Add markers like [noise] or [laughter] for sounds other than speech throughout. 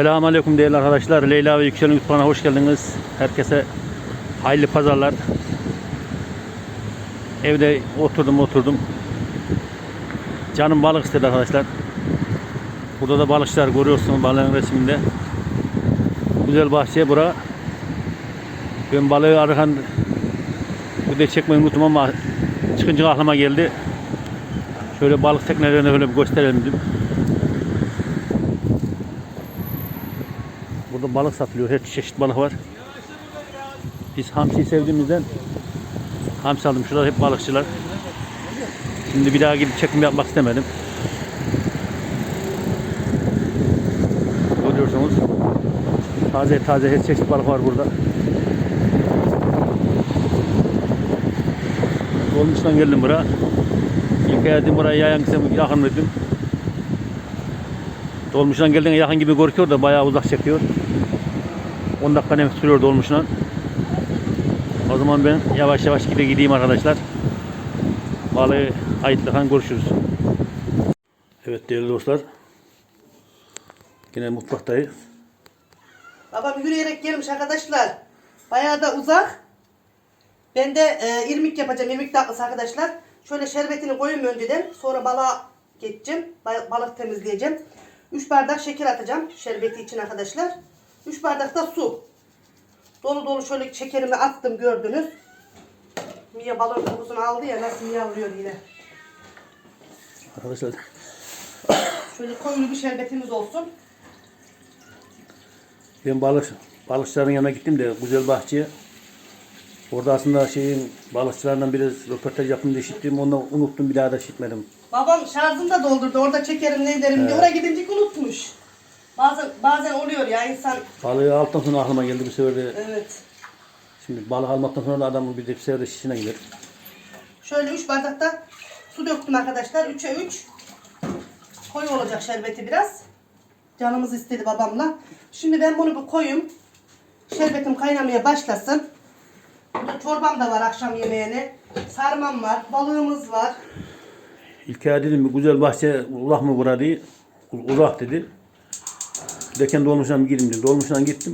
Selamun Aleyküm değerli arkadaşlar. Leyla ve Yüksel'in mutfağına hoş geldiniz. Herkese hayırlı pazarlar. Evde oturdum oturdum. Canım balık istedi arkadaşlar. Burada da balıkçılar görüyorsunuz balığın resminde. Güzel bahçe bura. Ben balığı ararken burada çekmeyi unuttum ama çıkınca aklıma geldi. Şöyle balık teknelerini öyle bir gösterelim dedim. Balık satılıyor. Her çeşit balık var. Biz hamsiyi sevdiğimizden hamsi aldım. Şurada hep balıkçılar. Şimdi bir daha gidip çekim yapmak istemedim. Görüyorsunuz. Taze taze her çeşit balık var burada. Dolmuştan geldim buraya. İlk geldim buraya yayan yakın dedim. Dolmuştan geldiğine yakın gibi görünüyor da bayağı uzak çekiyor. 10 dakika nefes sürüyor dolmuştan. O zaman ben yavaş yavaş gide gideyim arkadaşlar. Balığı ayıtlıkan görüşürüz. Evet değerli dostlar. Yine mutfaktayız. Babam yürüyerek gelmiş arkadaşlar. Bayağı da uzak. Ben de e, irmik yapacağım. İrmik tatlısı arkadaşlar. Şöyle şerbetini koyayım önceden. Sonra balığa geçeceğim. Ba- Balık temizleyeceğim. 3 bardak şeker atacağım şerbeti için arkadaşlar. 3 bardak da su. Dolu dolu şöyle şekerimi attım gördünüz. Mia balon kokusunu aldı ya nasıl miyavlıyor yine. Arkadaşlar Şöyle koyulu bir şerbetimiz olsun. ben balık balıkçıların yanına gittim de güzel bahçeye. Orada aslında şeyin balıkçılarından biraz röportaj yapın diye işittim. Onu unuttum bir daha da işitmedim. Babam şarjını da doldurdu. Orada çekerim ne derim diye. Oraya gidince unutmuş. Bazen bazen oluyor ya insan. Balığı aldıktan sonra aklıma geldi bir sefer de. Evet. Şimdi balık almaktan sonra da adamın bir de bir sefer de şişine gider. Şöyle 3 bardakta su döktüm arkadaşlar. 3'e 3. Koyu olacak şerbeti biraz. Canımız istedi babamla. Şimdi ben bunu bir koyayım. Şerbetim kaynamaya başlasın. Burada çorbam da var akşam yemeğine. Sarmam var. Balığımız var. İlkaya dedim bir güzel bahçe ulak mı bura diye. Ulak dedi. Giderken dolmuştan gireyim dedi. Dolmuştan gittim.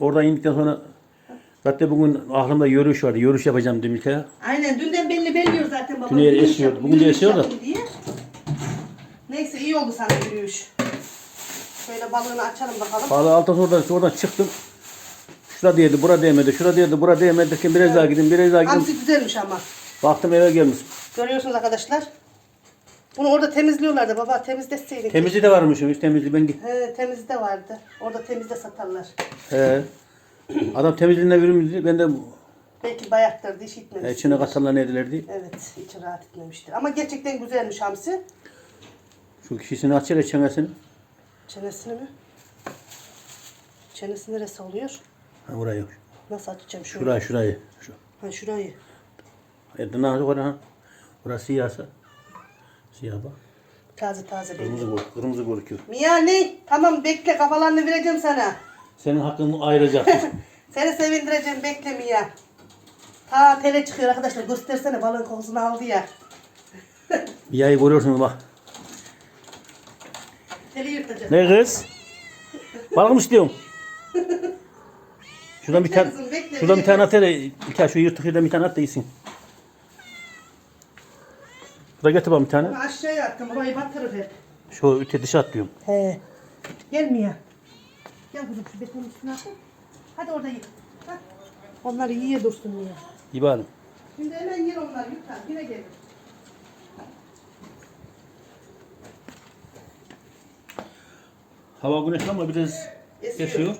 Oradan indikten sonra zaten bugün aklımda yürüyüş vardı. Yürüyüş yapacağım dedim İlkaya. Aynen dünden belli belliyor zaten babam. Dün eğer Yürüyüş esiyordu. yap- Bugün de yürüyüş esiyor da. yapın diye. Neyse iyi oldu sana yürüyüş. Şöyle balığını açalım bakalım. Balığı altta oradan, oradan çıktım. Şura değdi, bura değmedi, şura değdi, bura değmedi derken biraz daha gidin, biraz daha gidin. Hamsi güzelmiş ama. Baktım eve gelmiş. Görüyorsunuz arkadaşlar. Bunu orada temizliyorlardı baba. Temizleseydin. Temizliği de varmış, hiç temizliği ben git. He, temizde vardı. Orada temizde satarlar. He. Adam temizliğine verilmedi, ben de Belki bayaktır, diş itmemiş. e, içine katarlar ne edilerdi. Evet, içi rahat etmemiştir. Ama gerçekten güzelmiş hamsi. Şu kişisini aç hele çenesini. Çenesini mi? Çenesi neresi oluyor? Ha burayı. Nasıl açacağım şöyle? Şurayı, şurayı. Şu. Ha şurayı. Edin ha, oraya. Burası siyahsa. Siyah bak. Taze taze belli. Kırmızı, gör- kırmızı görüküyor. Mia ne? Tamam bekle kafalarını vereceğim sana. Senin hakkını ayıracak. [laughs] Seni sevindireceğim bekle Mia. Ta tele çıkıyor arkadaşlar göstersene balığın kokusunu aldı ya. [laughs] Bir yayı görüyorsunuz bak. Teli yırtacağım. Ne kız? Balık mı istiyorsun? [laughs] Şuradan bir tane, Bekle kızım, bekle, şuradan bir bekle. tane at hele. Bir tane şu yırtık yerden bir tane at da yesin. Buraya getir bana bir tane. Aşağıya attım burayı batırır hep. Şu öte dışa at diyorum. He. Gel Mia. Gel kızım şu betonun üstüne atın. Hadi orada yık. Hah. Onları yiye dursun Mia. İyi bari. Şimdi hemen yer onlar yutar. Yine gelir. Hava güneşli ama biraz Esiyor. esiyor.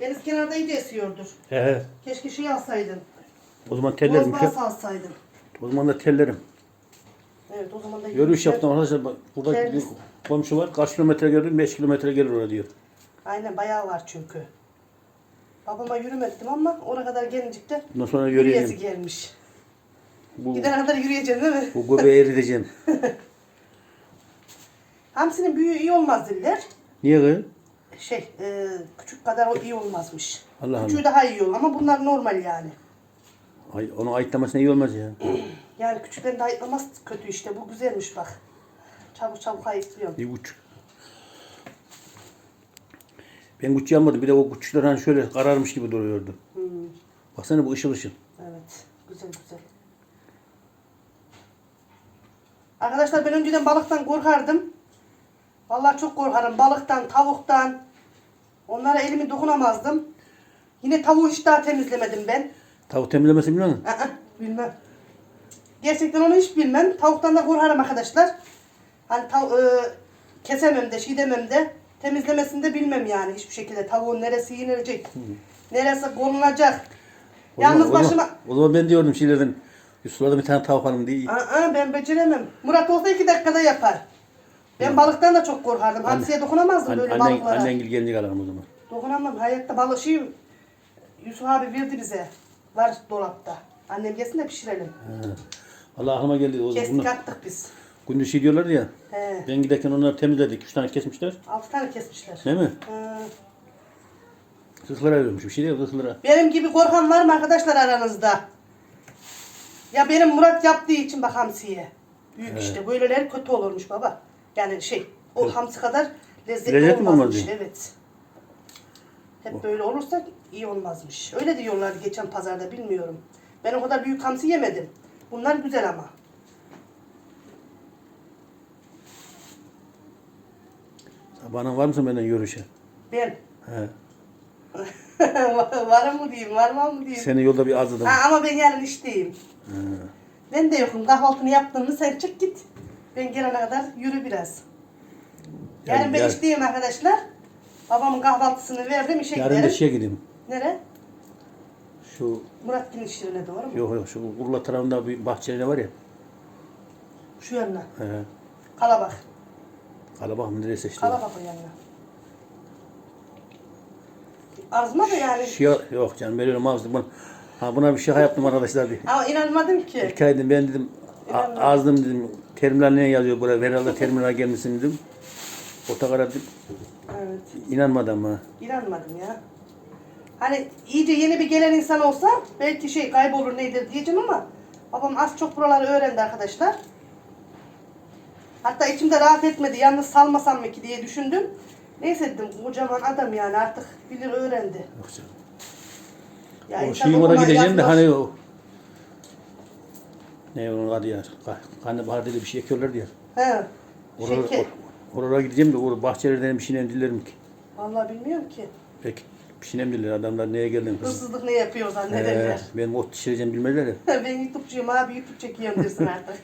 Deniz kenarda iyice esiyordur. He he. Keşke şey alsaydın. O zaman tellerim. Bozbağısı alsaydın. O zaman da tellerim. Evet o zaman da Yürüyüş yaptım arkadaşlar. Bak, Burada bir Terlis. komşu var. Kaç kilometre gelir? 5 kilometre gelir oraya diyor. Aynen bayağı var çünkü. Babama yürümedim ama oraya kadar gelincik de Bundan sonra yürüyesi yürüyeceğim. gelmiş. Bu, Gidene kadar yürüyeceksin değil mi? bu göbeği eriteceğim. [laughs] Hamsinin büyüğü iyi olmaz dediler. Niye kız? Şey, e, küçük kadar o iyi olmazmış. Allah Allah. Küçüğü daha iyi olur ama bunlar normal yani. Ay, onu ayıtlamasına iyi olmaz ya. [clears throat] Yani küçüklerin de ayıtlaması kötü işte. Bu güzelmiş bak. Çabuk çabuk ayıtlıyor. Bir buçuk. Ben küçüğü almadım. Bir de o küçükler hani şöyle kararmış gibi duruyordu. Hmm, Baksana bu ışıl ışıl. evet. Güzel güzel. Arkadaşlar ben önceden balıktan korkardım. Vallahi çok korkarım. Balıktan, tavuktan. Onlara elimi dokunamazdım. Yine tavuğu hiç daha temizlemedim ben. Tavuk temizlemesi biliyor musun? Aa, bilmem. Gerçekten onu hiç bilmem. Tavuktan da korkarım arkadaşlar. Hani tav e, kesemem de, şey demem de. Temizlemesini de bilmem yani hiçbir şekilde. Tavuğun neresi yenilecek, neresi konulacak. O Yalnız zaman- başıma... O zaman ben diyordum şeylerden. Yusuf'larda bir tane tavuk hanım diye. Aa, ben beceremem. Murat olsa iki dakikada yapar. Ben balıktan da çok korkardım. Hamsiye dokunamazdım An, böyle annen, balıklara. annen gel gelince alalım o zaman. Dokunamam. Hayatta balık şey Yusuf abi verdi bize. Var dolapta. Annem gelsin de pişirelim. Ha. Allah aklıma geldi. O, Kestik bunu, attık biz. gündüz şey diyorlardı ya. He. Ben giderken onları temizledik. Üç tane kesmişler. Altı tane kesmişler. Değil mi? Ha. 40 lira veriyormuş. Bir şey değil 40 lira. Benim gibi korkan var mı arkadaşlar aranızda? Ya benim Murat yaptığı için bak hamsiye. Büyük işte. Böyleleri kötü olurmuş baba. Yani şey o hamsi kadar lezzetli mi olmazmış. olmaz Evet. Hep böyle olursa iyi olmazmış. Öyle diyorlardı geçen pazarda bilmiyorum. Ben o kadar büyük hamsi yemedim. Bunlar güzel ama. Bana var mısın benden yürüyüşe? Ben He. [laughs] var mı diyeyim, var mı diyeyim. Seni yolda bir azladım. Ha, ama ben yarın işteyim. Ben de yokum. Kahvaltını yaptın mı sen çık git. Ben gelene kadar yürü biraz. Yarın Yani ben yar- işteyim arkadaşlar. Babamın kahvaltısını verdim işe Yarın da giderim. şeye gideyim. Nere? Şu Murat Gül'ün iş yerine doğru mu? yok yok şu Urla tarafında bir bahçeli var ya. Şu yanına. He. Kalabak. Kalabak mı neresi işte. Kalabak o yanına. Azma da yani. Şey yok canım ben öyle mazdım. Buna, ha buna bir şey yaptım arkadaşlar. Bir, Ama inanmadım ki. aydım ben dedim a- İnanmadım. azdım dedim. Terminal ne yazıyor buraya? Herhalde terminal gelmişsin dedim. Otogara dedim. Evet. İnanmadım ha. İnanmadım ya. Hani iyice yeni bir gelen insan olsa belki şey kaybolur nedir diyeceğim ama babam az çok buraları öğrendi arkadaşlar. Hatta içimde rahat etmedi. Yalnız salmasam mı ki diye düşündüm. Neyse dedim kocaman adam yani artık bilir öğrendi. Yok canım. Ya o oraya okuma gideceğim de hani o ne onun adı ya? Ka- Karnabahar dedi bir şey ekiyorlar diye. He. Şeker. or- oraya gideceğim de orada bahçelerden bir şey dilerim ki. Vallahi bilmiyorum ki. Peki diler adamlar neye geldin kız? Hırsızlık ne yapıyor zannederler. Ee, ben ot pişireceğim bilmezler ya. [laughs] ben YouTube'cuyum abi YouTube çekiyorum dersin artık.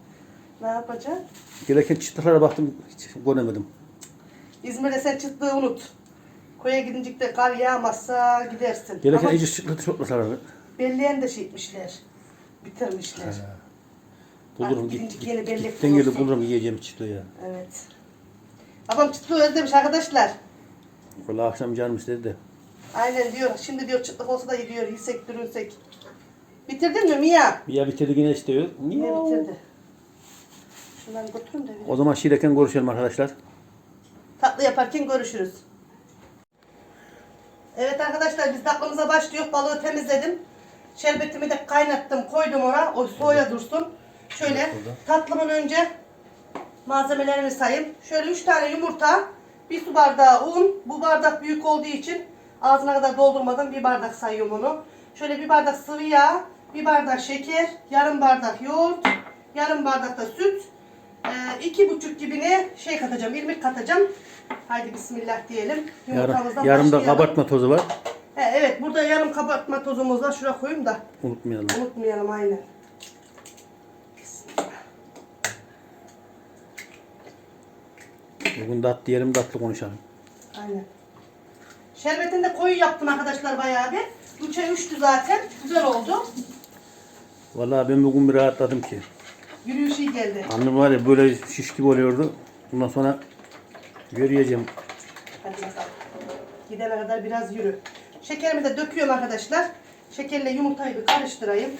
[laughs] ne yapacaksın? Gelirken çıtıklara baktım hiç göremedim. İzmir'de sen çıtlığı unut. Koya gidince de kar yağmazsa gidersin. Gelirken Ama iyice çıtlık çıtlıklar. belleğen de şey etmişler. Bitirmişler. Bulurum Bak, git. gidince yeni bellek Gitten gelip bulursun. bulurum yiyeceğim çıtlığı ya. Evet. Babam çıtlığı özlemiş arkadaşlar. Valla akşam canım istedi de. Aynen diyor. Şimdi diyor çıtlık olsa da diyor yesek dürünsek. Bitirdin mi Mia? Ya bitirdi yine istiyor. Yine bitirdi. Şundan götürün de. O zaman şireken görüşelim arkadaşlar. Tatlı yaparken görüşürüz. Evet arkadaşlar biz tatlımıza başlıyor. Balığı temizledim. Şerbetimi de kaynattım, koydum ona. O soğuya dursun. Şöyle tatlımın önce malzemelerini sayayım. Şöyle 3 tane yumurta, bir su bardağı un. Bu bardak büyük olduğu için ağzına kadar doldurmadan bir bardak sayıyorum onu. Şöyle bir bardak sıvı yağ, bir bardak şeker, yarım bardak yoğurt, yarım bardak da süt. Ee, iki buçuk gibine şey katacağım, irmik katacağım. Haydi bismillah diyelim. Yarım, Yumurtamızdan yarım da başlayalım. kabartma tozu var. He, evet burada yarım kabartma tozumuz var. Şuraya koyayım da Unutmayalım. unutmayalım aynen. Bugün tatlı diyelim tatlı konuşalım. Aynen. Şerbetini de koyu yaptım arkadaşlar bayağı bir. Üçe üçtü zaten. Güzel oldu. Vallahi ben bugün bir rahatladım ki. Yürüyüş iyi geldi. Annem var ya böyle şiş gibi oluyordu. Bundan sonra yürüyeceğim. Hadi bakalım. Gidene kadar biraz yürü. Şekerimi de döküyorum arkadaşlar. Şekerle yumurtayı bir karıştırayım.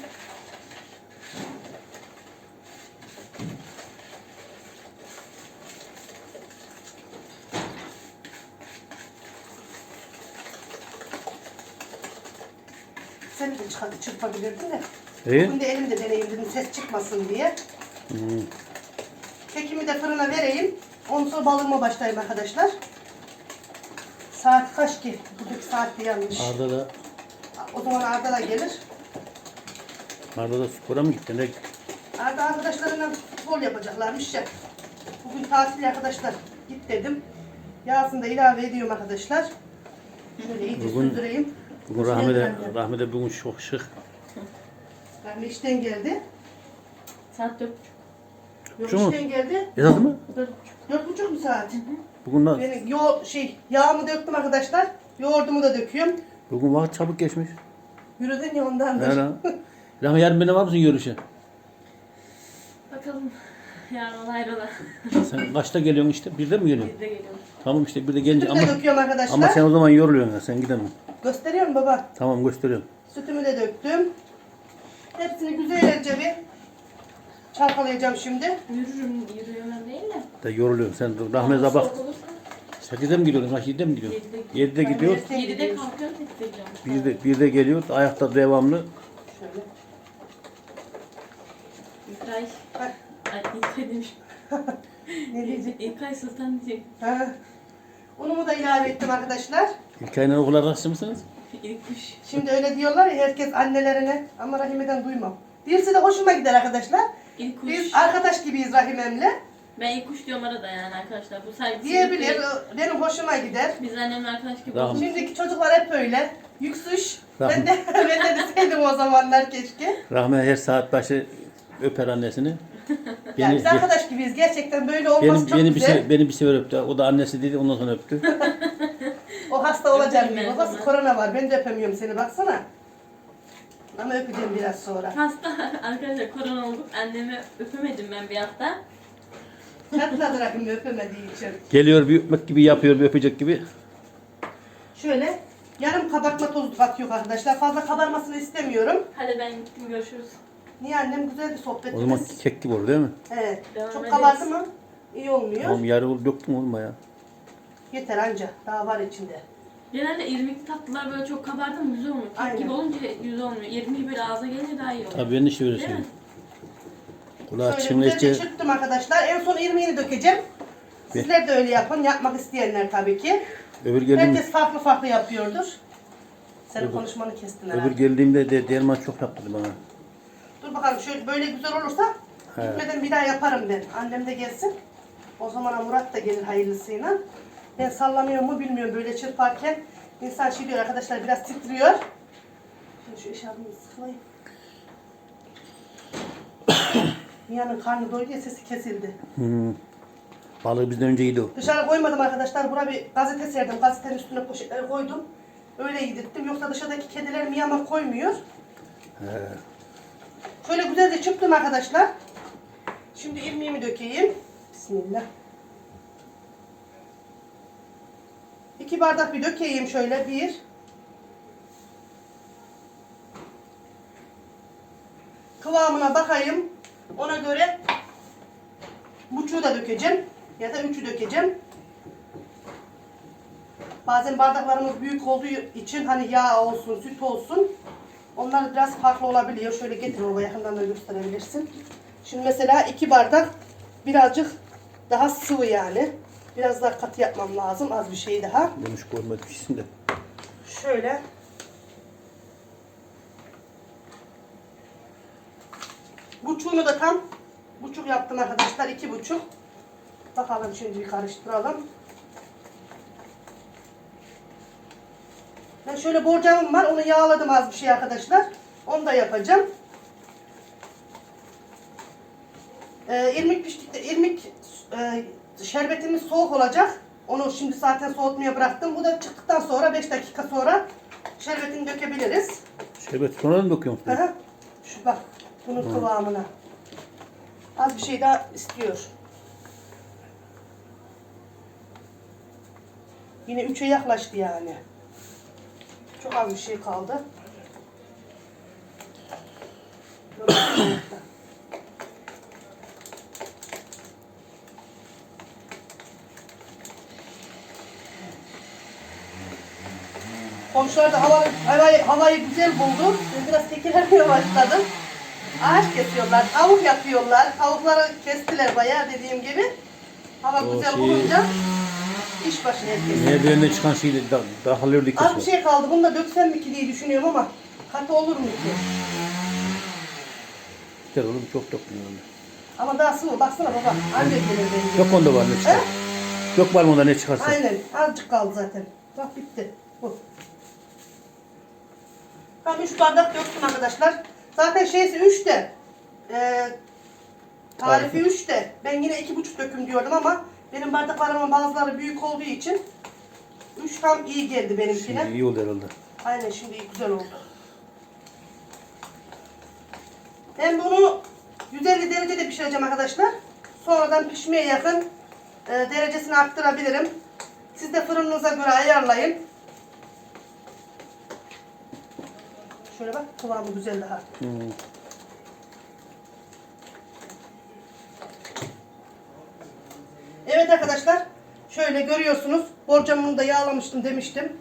Sen de de. İyi. De elimde deneyim dedim ses çıkmasın diye. Hmm. Kekimi de fırına vereyim. Ondan sonra balığıma başlayayım arkadaşlar. Saat kaç ki? Buradaki saatte yanlış. Arda da O zaman Arda da gelir. Arda da spora mı gitti? Ne? Arda arkadaşlarıyla futbol yapacaklarmış ya. Bugün tatil arkadaşlar. Git dedim. Yazın da ilave ediyorum arkadaşlar. Şöyle iyice Bugün- sürdüreyim. Bugün Rahmi de bugün çok şık. Rahmi işten geldi. Saat dört Yok Şu mu? işten geldi. Esas mı? Dört Dört buçuk mu saat? Bugün, da, Benim yo şey yağımı döktüm arkadaşlar. Yoğurdumu da döküyorum. bugün vakit çabuk geçmiş. Yürüdün ya ondandır. Yani. Rahmi yarın bana var mısın yürüyüşe? Bakalım. Yarın hayrola. Sen kaçta geliyorsun işte? Birde mi geliyorsun? Biz de geliyoruz. Tamam işte birde gelince ama de döküyorum arkadaşlar. ama sen o zaman yoruluyorsun ya sen gidemem. Gösteriyorum baba. Tamam gösteriyorum. Sütümü de döktüm. Hepsini güzelce bir çalkalayacağım şimdi. Yürürüm, yürüyorum değil de. De yoruluyorsun sen Soğuk olursa 8'de mi gidiyorsun? Kaç 7'de mi gidiyorsun? 7'de 7'de gidiyor. Sen 7'de gidiyorsun. kalkıyorum, 8'de gidiyorum. Bir de, bir de geliyor. Ayakta devamlı. Şöyle. İlkay. Bak. Ay [laughs] İlkay demiş. [laughs] Ne diyecek? İlkay Sultan diyecek. Ha. Unumu da ilave ettim arkadaşlar. Hikayenin okul arkadaşı mısınız? İlk kuş. Şimdi öyle diyorlar ya herkes annelerine ama Rahime'den duymam. Birisi de hoşuma gider arkadaşlar. İlk kuş. Biz arkadaş gibiyiz Rahimem'le. Ben ilk kuş diyorum arada yani arkadaşlar. Bu saygı. Diyebilir. Benim hoşuma gider. Biz annemle arkadaş gibi Tamam. Şimdiki çocuklar hep öyle. Yüksüş. Ben de, [laughs] ben de deseydim o zamanlar keşke. Rahmi her saat başı öper annesini. Yani Beni, biz arkadaş gibiyiz. Gerçekten böyle olması beni, çok beni, bir güzel. sefer, beni bir sefer öptü. O da annesi dedi ondan sonra öptü. O hasta diye. ben Babası korona var. Ben de öpemiyorum seni baksana. Ama öpeceğim biraz sonra. Hasta [laughs] arkadaşlar korona olduk. Annemi öpemedim ben bir hafta. Çatladı Rahim'i öpemediği için. Geliyor bir öpmek gibi yapıyor bir öpecek gibi. Şöyle yarım kabartma tozu katıyor arkadaşlar. Fazla kabarmasını istemiyorum. Hadi ben gittim görüşürüz. Niye annem güzel bir O sohbetimiz. zaman kek gibi olur değil mi? Evet. Devam Çok ederiz. kabardı mı iyi olmuyor. Tamam yarı ol döktüm oğlum ya. Yeter anca. Daha var içinde. Genelde irmikli tatlılar böyle çok kabardı mı güzel olmuyor. Kek Aynen. gibi olunca güzel olmuyor. İrmiği böyle ağza gelince daha iyi oluyor. Tabii ben de işte öyle Değil mi? Kulağı Şöyle güzelce çırptım arkadaşlar. En son irmiğini dökeceğim. Sizler de öyle yapın. Yapmak isteyenler tabii ki. öbür geldiğim, Herkes farklı farklı yapıyordur. Senin konuşmanı kestin herhalde. öbür geldiğimde de derman çok yaptı bana. Dur bakalım şöyle böyle güzel olursa He. gitmeden bir daha yaparım ben. Annem de gelsin. O zaman Murat da gelir hayırlısıyla. Ben sallanıyor mu bilmiyorum böyle çırparken. insan şey diyor arkadaşlar biraz titriyor. Şimdi şu eşarbımı sıkılayım. [coughs] Mia'nın karnı doydu ya sesi kesildi. Hmm. Balığı bizden önce yedi o. Dışarı koymadım arkadaşlar. Buna bir gazete serdim. Gazetenin üstüne poşetleri koydum. Öyle yedirttim. Yoksa dışarıdaki kediler miyama koymuyor. He. Şöyle güzelce çıktım arkadaşlar. Şimdi irmiğimi dökeyim. Bismillah. İki bardak bir dökeyim şöyle. Bir. Kıvamına bakayım. Ona göre buçuğu da dökeceğim. Ya da üçü dökeceğim. Bazen bardaklarımız büyük olduğu için hani yağ olsun, süt olsun. Onlar biraz farklı olabiliyor. Şöyle getir baba yakından da gösterebilirsin. Şimdi mesela iki bardak birazcık daha sıvı yani. Biraz daha katı yapmam lazım. Az bir şey daha. Demiş koymadık ikisini de. Şöyle. Buçuğunu da tam buçuk yaptım arkadaşlar. iki buçuk. Bakalım şimdi bir karıştıralım. Ben şöyle borcamım var. Onu yağladım az bir şey arkadaşlar. Onu da yapacağım. Ee, irmik piştikte irmik e, şerbetimiz soğuk olacak. Onu şimdi zaten soğutmaya bıraktım. Bu da çıktıktan sonra 5 dakika sonra şerbetini dökebiliriz. Şerbet sonra mı döküyorsun? Hı. Şu bak bunun kıvamına. Az bir şey daha istiyor. Yine 3'e yaklaştı yani. Çok az bir şey kaldı. Komşular da hava, havayı, havayı güzel buldu. Biraz tekerlemeye başladım. Ağaç kesiyorlar, tavuk yapıyorlar. Tavukları kestiler bayağı dediğim gibi. Hava O güzel şey- bulunca. İş başı herkes. Merdivenden çıkan şeyi da, dahılıyor Az bir şey kaldı. Bunu da döksem mi ki diye düşünüyorum ama katı olur mu ki? Yeter oğlum çok onu. Ama daha sıvı. Baksana baba. Anne gelir benim. Çok onda var ne çıkar. He? Çok var mı onda ne çıkarsa. Aynen. Azıcık kaldı zaten. Bak bitti. Bu. Ben 3 bardak döktüm arkadaşlar. Zaten şeysi 3 de. Ee, tarifi 3 de. Ben yine 2,5 döküm diyordum ama benim bardaklarımın bazıları büyük olduğu için 3 tam iyi geldi benimkine. Şimdi iyi oldu herhalde. Aynen şimdi güzel oldu. Ben bunu 150 derecede pişireceğim arkadaşlar. Sonradan pişmeye yakın e, derecesini arttırabilirim. Siz de fırınınıza göre ayarlayın. Şöyle bak kıvamı güzel daha. Hmm. Evet arkadaşlar. Şöyle görüyorsunuz. Borcamını da yağlamıştım demiştim.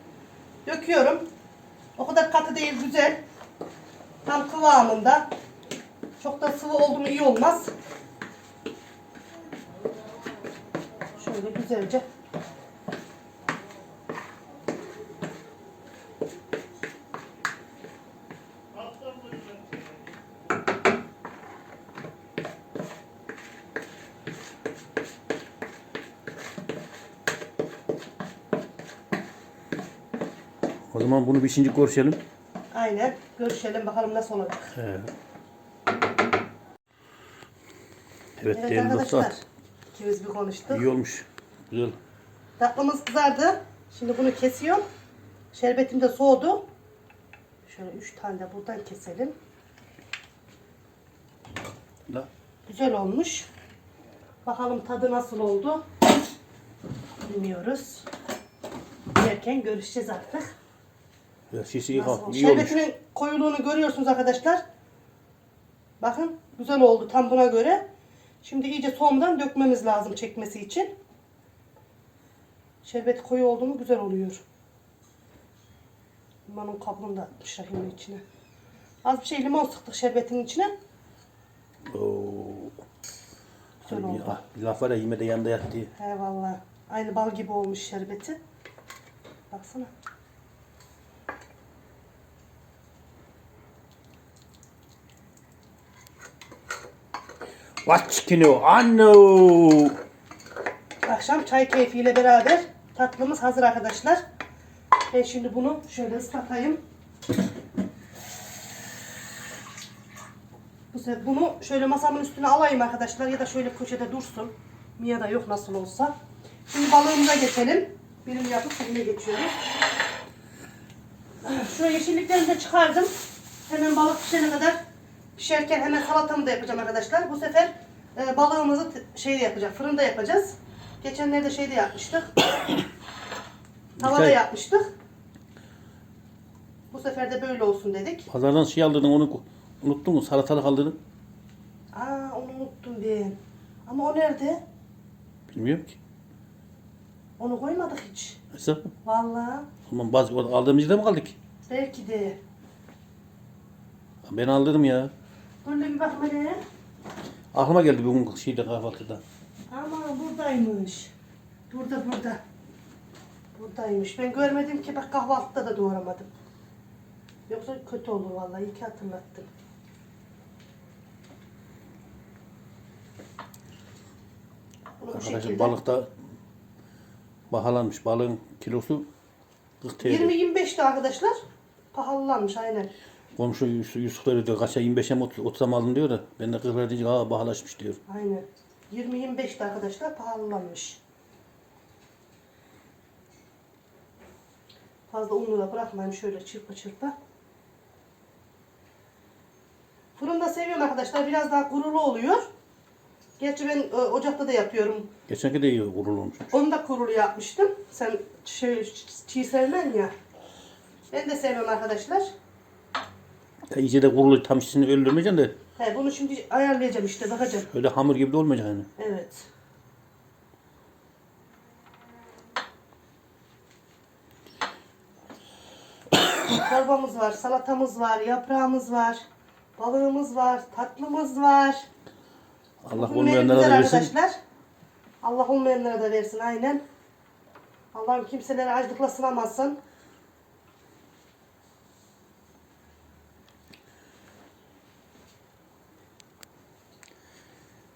Döküyorum. O kadar katı değil güzel. Tam kıvamında. Çok da sıvı oldu iyi olmaz. Şöyle güzelce. O zaman bunu bir şimdi görüşelim. Aynen. Görüşelim bakalım nasıl olacak. He. Evet, Evet değerli dostlar. İkimiz bir konuştuk. İyi olmuş. Güzel. Tatlımız kızardı. Şimdi bunu kesiyorum. Şerbetim de soğudu. Şöyle üç tane de buradan keselim. La. Güzel olmuş. Bakalım tadı nasıl oldu. Bilmiyoruz. Yerken görüşeceğiz artık. Ya şişi iyi, Nasıl olmuş. iyi olmuş. Şerbetinin koyuluğunu görüyorsunuz arkadaşlar. Bakın güzel oldu tam buna göre. Şimdi iyice soğumadan dökmemiz lazım çekmesi için. Şerbet koyu oldu mu güzel oluyor. Limonun kabuğunu da atmış rahimin içine. Az bir şey limon sıktık şerbetin içine. Oo. Güzel oldu. Ah, bir laf var ya yeme de yanında yat diye. He valla. Aynı bal gibi olmuş şerbeti. Baksana. What chicken o? Anno. Akşam çay keyfiyle beraber tatlımız hazır arkadaşlar. Ben şimdi bunu şöyle ıslatayım. Bunu şöyle masamın üstüne alayım arkadaşlar ya da şöyle köşede dursun. Mia da yok nasıl olsa. Şimdi balığımıza geçelim. Birini yapıp birine geçiyoruz. Şöyle yeşilliklerimi de çıkardım. Hemen balık pişene kadar pişerken hemen salatamı da yapacağım arkadaşlar. Bu sefer e, balığımızı şeyde yapacağız, fırında yapacağız. Geçenlerde şeyde yapmıştık. [coughs] Tavada Güzel. yapmıştık. Bu sefer de böyle olsun dedik. Pazardan şey aldırdın onu unuttun mu? Salatalık aldırdın. Aa onu unuttum ben. Ama o nerede? Bilmiyorum ki. Onu koymadık hiç. Mı? Vallahi Aman bazı o aldığımız yerde mi kaldık? belki de. Ben aldırdım ya. Dur bir bak nereye. Aklıma geldi bugün şeyde kahvaltıda. Ama buradaymış. Burada burada. Buradaymış. Ben görmedim ki bak kahvaltıda da doğramadım. Yoksa kötü olur vallahi. İyi ki hatırlattın. Bunu bu Arkadaşlar şekilde. balıkta bahalanmış. Balığın kilosu 40 TL. 20-25'ti arkadaşlar. Pahalılanmış aynen. Komşu Yusuf, Yusuf da diyor kaça 25'e mi 30 30'a mı aldın diyor da ben de 40 lira deyince aa bahalaşmış diyor. Aynen. 20-25'ti arkadaşlar. Pahalılanmış. Fazla unlu da bırakmayayım. Şöyle çırpa çırpa. Fırında seviyorum arkadaşlar. Biraz daha kurulu oluyor. Gerçi ben e, ocakta da yapıyorum. Geçenki de iyi kurulmuş. Onu da kurulu yapmıştım. Sen şey, çiğ sevmen ya. Ben de seviyorum arkadaşlar. İyice de kurulu tam şişini öldürmeyeceksin de He, bunu şimdi ayarlayacağım işte. Bakacağım. öyle hamur gibi de olmayacak yani. Evet. [coughs] Çorbamız var, salatamız var, yaprağımız var, balığımız var, tatlımız var. Allah Bugün olmayanlara da versin. arkadaşlar. Allah olmayanlara da versin aynen. Allah'ım kimseleri açlıkla sınamasın.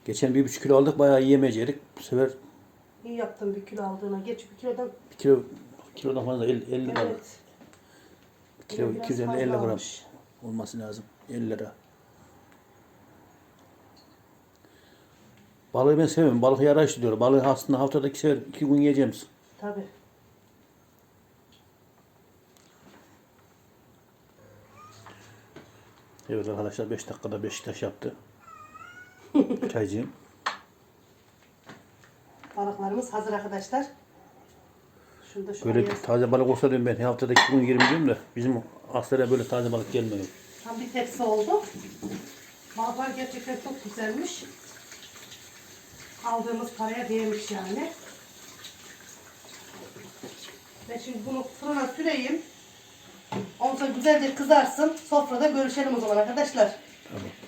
Geçen bir buçuk kilo aldık bayağı yiyemeyecektik. Bu sefer İyi yaptın bir kilo aldığına. Geç bir kilodan. bir kilo kilodan fazla 50, 50 lira. Evet. Kilo Biraz 250 fazla 50 gram almış. olması lazım. 50 lira. Balığı ben sevmiyorum. Balık yara işi diyor. Balığı aslında haftada iki, sefer, iki gün yiyeceğim. Tabii. Evet arkadaşlar 5 dakikada Beşiktaş yaptı. Çaycıyım. Balıklarımız hazır arkadaşlar. Şunu da şuraya Böyle taze balık olsa diyorum ben haftada iki gün yerim diyorum da bizim Aksaray'a böyle taze balık gelmiyor. tam bir tepsi oldu. Balıklar gerçekten çok güzelmiş. Aldığımız paraya değmiş yani. Ve şimdi bunu fırına süreyim. Ondan sonra güzelce kızarsın. Sofrada görüşelim o zaman arkadaşlar. Tamam.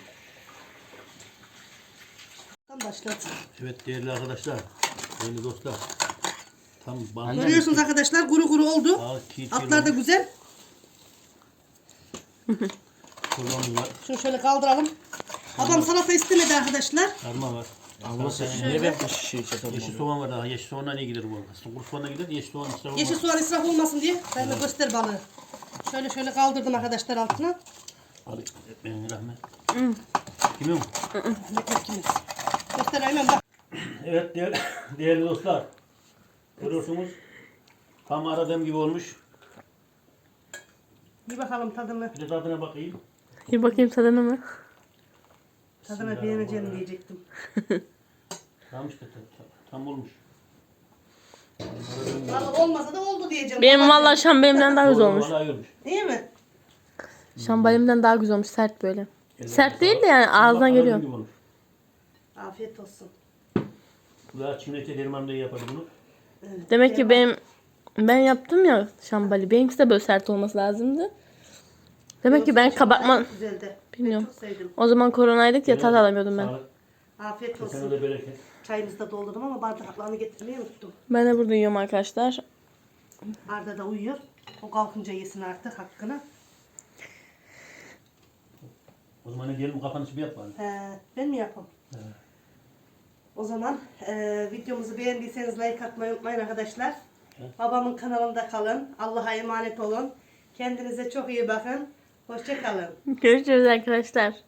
Tam başladı. Evet değerli arkadaşlar, değerli dostlar. Tam balık. Görüyorsunuz arkadaşlar kuru kuru oldu. Çiğ çiğ Atlar da güzel. Var, Şunu şöyle kaldıralım. Babam salata istemedi arkadaşlar. sarma var. Ama sen niye ben bu şişeyi çatalım? Yeşil soğan var daha. Yeşil soğanla ne gider bu? Aslında kuru soğanla gider, yeşil soğan israf olmaz. Yeşil soğan israf olmasın diye ben de göster balığı. Şöyle şöyle kaldırdım arkadaşlar altına. Hadi etmeyin rahmet. Kimin? Ekmek kimiz. Göstereyim bak. Evet değerli, [coughs] değerli dostlar. Görüyorsunuz. Tam aradığım gibi olmuş. Bir bakalım tadını. Bir de tadına bakayım. Bir bakayım tadına mı? Tadına beğeneceğini diyecektim. [laughs] Tamam işte tam, tam olmuş. Balık olmasa da oldu diyeceğim. Benim valla şambalimden daha güzel olmuş. Vallahi iyi olmuş. Değil mi? Şambalimden daha güzel olmuş sert böyle. Sert değil de yani ağızdan geliyor. Afiyet olsun. Bu da çimlete derman da iyi yapardı bunu. Demek ki benim ben yaptım ya şambali. Benimkisi de böyle sert olması lazımdı. Demek ki ben kabartma güzeldi. Bilmiyorum. Ben çok sevdim. o zaman koronaydık ya tat alamıyordum ben. Sağlık. Afiyet Sana olsun. da bereket. Çayımızı da doldurdum ama bardaklarını getirmeyi unuttum. Ben de burada yiyorum arkadaşlar. Arda da uyuyor. O kalkınca yesin artık hakkını. O zaman ne diyelim kapanışı bir yap bari. He, ben mi yapayım? O zaman e, videomuzu beğendiyseniz like atmayı unutmayın arkadaşlar. Babamın kanalında kalın. Allah'a emanet olun. Kendinize çok iyi bakın. Hoşça kalın. Görüşürüz arkadaşlar.